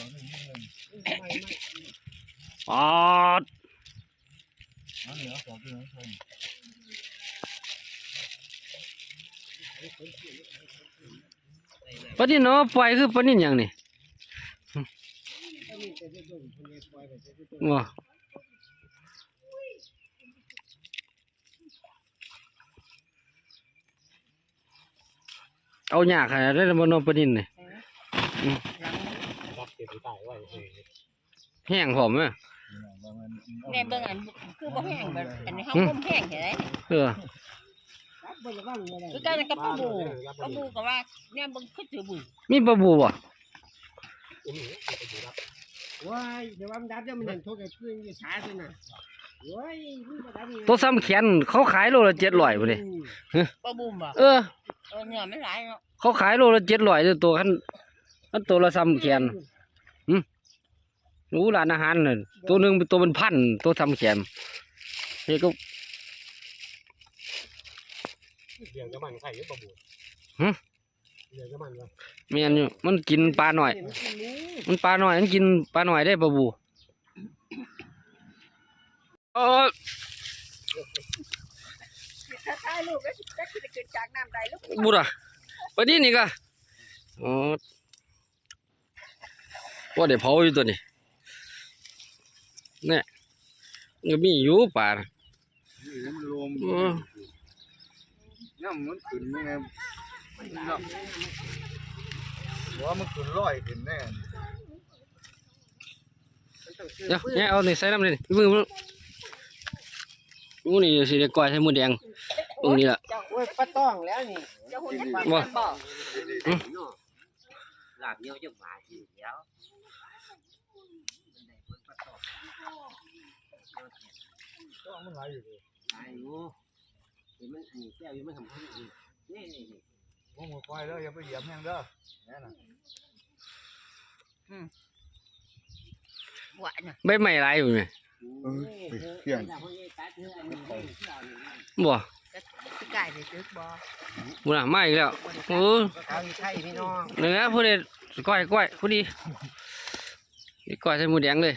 ของหนึ่งเงินไม่ไม่อ๋อน้ำเหนือของที่น้องชมปนินเนาะปล่อยคือปนินยังนี่ก็มีแต่จะดุนคนนี้ปล่อยไปจะดุนบ่เอาหยาขนาดนั้นบ่เนปนินนี่ เก็บตายไว้เองแห้งพร้อมอะในเบิ่งอันคือบ่แห้งแบบอันนี้เฮาบ่แห้งแค่ไหนเออรับบ่ระวังเลยคือการกับปลาบูปลาบูก็ว่าเนี่ยเบิ่งคือถือบุญมีปลาบูบ่ว้ายเดี๋ยวว่ามันดับเดี๋ยวมันเห็นโทษกับเพื่อนอยู่ช้าสินะโว้ยนี่ก็ดับนี่ตัวซ้ำแขนเขาขายโลละ700บ่เด้ปลาบูบ่เออเออเนื้อมันหลายเนาะเขาขายโลละ700เด้อตัวคันคันตัวละซ้ำแขน รู้ร้านอาหารน่ะตัวหนึงเป็นตัวเป็นพันตัวซ้ำแขนเฮ้ยก็เลี้ยงจะมันไข่หรือปลาบูหึเลี้ยงจะมันวะแม่นอยู่มันกินปลาหน่อยมันกินหมูมันปลาหน่อยมันกินปลาหน่อยได้ปลาบูเออถ้าถ่ายรูปแล้วจะขึ้นขึ้นจากน้ำได้ลูกบูระปลานี้นี่ก็อ๋อ ว่าเดี๋ยวเผาอยู่ตัวนี้เนี่ยมันก็มีอยู่ป่าน่ะนี่มันรวมเออน้ำมันขึ้นยังไงมันน้ำว่ามันขึ้นร้อยขึ้นแน่เดี๋ยวเนี่ยเอานี่ใส่น้ำเลยนี่มือมือดูนี่สิได้ก้อยใส่หมูแดงตรงนี้ล่ะโอ้ยปลาต้องแล้วนี่จะหุ่นจะบ่บ่หลากเดียวจะหมาทีเดียว มันไหลอยู่ดิตายอยู่เห็นมันอันนี้แก้วอยู่มันทำให้ดีนี่นี่นี่ว่ามือควายแล้วอย่าไปเหยียบแห้งเด้อแน่น่ะหวานน่ะใบไม้หลายอยู่ไหมเพียงบ่สิกายสิตึกบ่บูระมาอีกแล้วโอ้ข้าวไข่พี่น้องนี่นะผู้ใดก้อยก้อยผู้ดีนี่ก้อยใส่หมูแดงเลย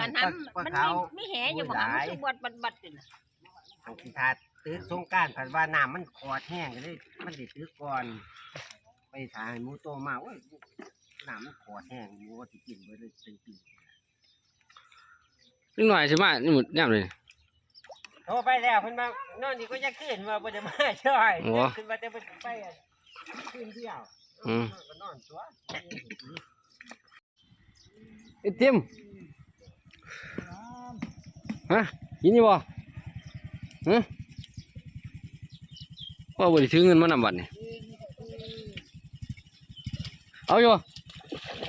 มันทำมันมีมีแหอยู่บ่มันคือบดบัดๆนี่น่ะทางพิธาตึกสงการผ่านว่าน้ำมันคอดแห้งก็เลยมันติดตึกก่อน ไปถ่ายหมูโตมาโอ้ยน้ำมันคอดแห้งหมูก็ติกินไปเลยตึงปีนิดหน่อยใช่ไหมนี่หมดย่ำเลยโทรไปแล้วเพิ่นมานอนนี่ก็จะขึ้นมาบ่ได้มาช่วยโอ้ขึ้นมาแต่เพิ่นไปอะขึ้นเที่ยวอืมก็นอนตัวไอ้ติม ฮะยินดีบ่ฮะว่าบ่ได้ถือเงินมานำบัดนี่เอาอยู่บ่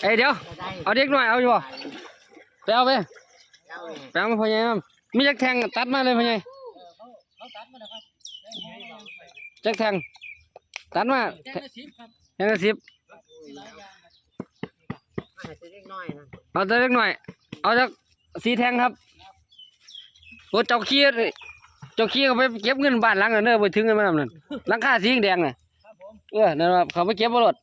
เอ้ยเดี๋ยวก็ได้เอาเด็กหน่อยเอาอยู่บ่ไปเอาไปเจ้านี่ไปเอามาพ่อใหญ่นำมีจักแทงตัดมาเลยพ่อใหญ่จักแทงตัดมาแทงละสิบให้ซื้อเล็กน้อยนะเอาตัวเล็กหน่อยเอาจาก สีแทงครับรถเจ้าขี้เจ้าขี้เขาไปเก็บเงินบ้านหลังนั่นเด้อไปถึงเงินมานำนั่นหลังคาสีแดงน่ะเออนั่นว่าเขาไปเก็บบ่รถ